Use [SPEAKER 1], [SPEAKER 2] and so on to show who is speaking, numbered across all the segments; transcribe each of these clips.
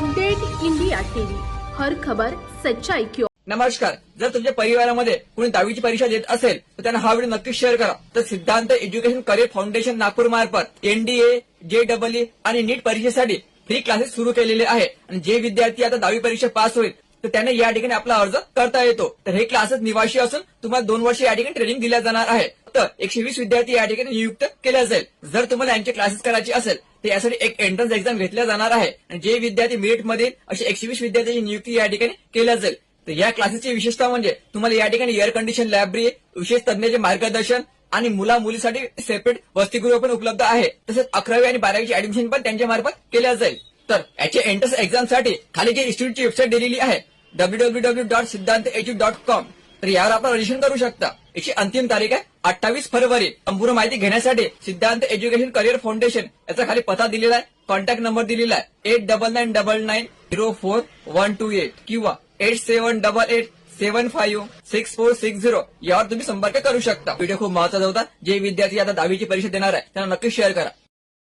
[SPEAKER 1] Update India TV. हर खबर सच्चाई क्यों.
[SPEAKER 2] नमस्कार. जर तुमच्या परिवारामध्ये कोणी दहावीची परीक्षा देत असेल तर त्यांना हा व्हिडिओ नक्कीच शेअर करा. तर सिद्धांत एज्युकेशन करिअर फाउंडेशन नागपूर मार्फत एनडीए जे डबल आणि नीट परीक्षेसाठी फ्री क्लासेस सुरू केलेले आहे. आणि जे विद्यार्थी आता दहावी परीक्षा पास होईल तर त्यांना या ठिकाणी आपला अर्ज करता येतो. तर हे क्लासेस निवासी असून तुम्हाला दोन वर्ष या ठिकाणी ट्रेनिंग दिल्या जाणार आहे. तर एकशे वीस विद्यार्थी या ठिकाणी नियुक्त केल्या जाईल जर तुम्हाला यांचे क्लासेस करायचे असेल तर यासाठी एक एंट्रन्स एक्झाम घेतल्या जाणार आहे. आणि जे विद्यार्थी मेरिट अशी एकशे वीस विद्यार्थ्यांची नियुक्ती या ठिकाणी केल्या जाईल. तर या क्लासेसची विशेषता म्हणजे तुम्हाला या ठिकाणी एअर कंडिशन लायब्ररी विशेष तज्ञाचे मार्गदर्शन आणि मुला मुलीसाठी सेपरेट वसतिगृह पण उपलब्ध आहे. तसेच अकरावी आणि बारावीची ऍडमिशन पण त्यांच्या मार्फत केल्या जाईल. तर याच्या एंट्रन्स एक्झामसाठी खाली जे इन्स्टिट्यूटची वेबसाईट दिलेली आहे W W W dot Siddhant edu dot com तर यावर आपण रजिस्ट्रेशन करू शकता. याची अंतिम तारीख आहे अठ्ठावीस फरवरी. संपूर्ण माहिती घेण्यासाठी सिद्धांत एज्युकेशन करिअर फाउंडेशन याचा खाली पत्ता दिलेला आहे कॉन्टॅक्ट नंबर दिलेला आहे. Eight double nine double nine zero four one two eight किंवा eight seven double eight seven five six four six zero यावर तुम्ही संपर्क करू शकता. व्हिडिओ खूप महत्त्वाचा होता. जे विद्यार्थी आता दहावीची परीक्षा देणार आहे त्यांना नक्की शेअर करा.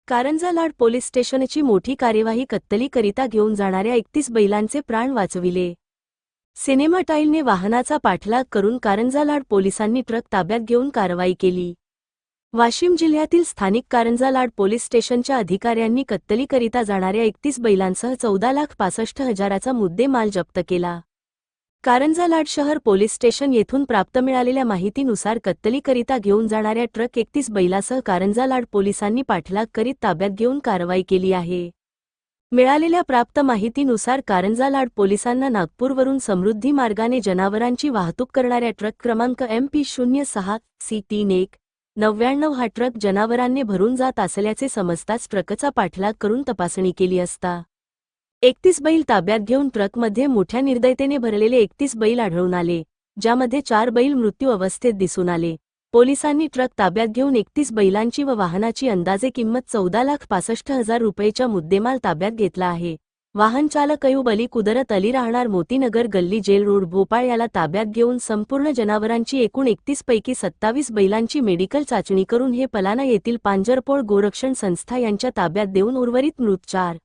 [SPEAKER 3] कारंजा लाड पोलीस स्टेशनची मोठी कार्यवाही कत्तलीकरिता घेऊन जाणाऱ्या एकतीस बैलांचे प्राण वाचविले. सिनेमा टाईलने वाहनाचा पाठलाग करून कारंजालाड पोलिसांनी ट्रक ताब्यात घेऊन कारवाई केली. वाशिम जिल्ह्यातील स्थानिक कारंजालाड पोलीस स्टेशनच्या अधिकाऱ्यांनी कत्तलीकरिता जाणाऱ्या एकतीस बैलांसह चौदा लाख पासष्ट हजाराचा मुद्देमाल जप्त केला. कारंजालाड शहर पोलीस स्टेशन येथून प्राप्त मिळालेल्या माहितीनुसार कत्तलीकरिता घेऊन जाणाऱ्या ट्रक एकतीस बैलासह कारंजालाड पोलिसांनी पाठलाग करीत ताब्यात घेऊन कारवाई केली आहे. मिळालेल्या प्राप्त माहितीनुसार कारंजा लाड पोलिसांना नागपूरवरून समृद्धी मार्गाने जनावरांची वाहतूक करणाऱ्या ट्रक क्रमांक एम पी शून्य सहा सी तीन एक नव्याण्णव हा ट्रक जनावरांनी भरून जात असल्याचे समजताच ट्रकचा पाठलाग करून तपासणी केली असता. एकतीस बैल ताब्यात घेऊन ट्रकमध्ये मोठ्या निर्दयतेने भरलेले एकतीस बैल आढळून आले ज्यामध्ये चार बैल मृत्यू अवस्थेत दिसून आले. पोलिसांनी ट्रक ताब्यात घेऊन एकतीस बैलांची व वाहनाची अंदाजे किंमत चौदा लाख पासष्ट हजार रुपयेच्या मुद्देमाल ताब्यात घेतला आहे. वाहन चालक अयूब अली कुदरत अली राहणार मोतीनगर गल्ली जेल रोड भोपाळ याला ताब्यात घेऊन संपूर्ण जनावरांची एकूण एकतीस पैकी सत्तावीस बैलांची मेडिकल चाचणी करून हे पलाना येथील पांजरपोळ गोरक्षण संस्था यांच्या ताब्यात देऊन उर्वरित मृत चार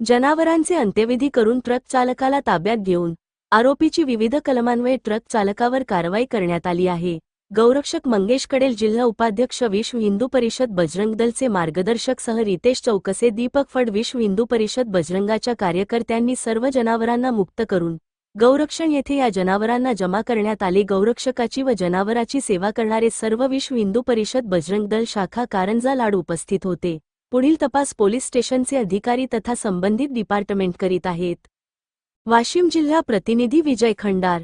[SPEAKER 3] जनावरांचे अंत्यविधी करून ट्रक चालकाला ताब्यात घेऊन आरोपीची विविध कलमान्वये ट्रक चालकावर कारवाई करण्यात आली आहे. गौरक्षक मंगेश कडेल जिल्हा उपाध्यक्ष विश्व हिंदू परिषद बजरंग दलचे मार्गदर्शक सह रितेश चौकसे दीपक फड विश्व हिंदू परिषद बजरंगाच्या कार्यकर्त्यांनी सर्व जनावरांना मुक्त करून गौरक्षण येथे या जनावरांना जमा करण्यात आले. गौरक्षकाची व जनावराची सेवा करणारे सर्व विश्व हिंदू परिषद बजरंग दल शाखा कारंजा लाड उपस्थित होते. पुढील तपास पोलीस स्टेशनचे अधिकारी तथा संबंधित डिपार्टमेंट करीत आहेत. वाशिम जिल्हा प्रतिनिधी विजय खंडार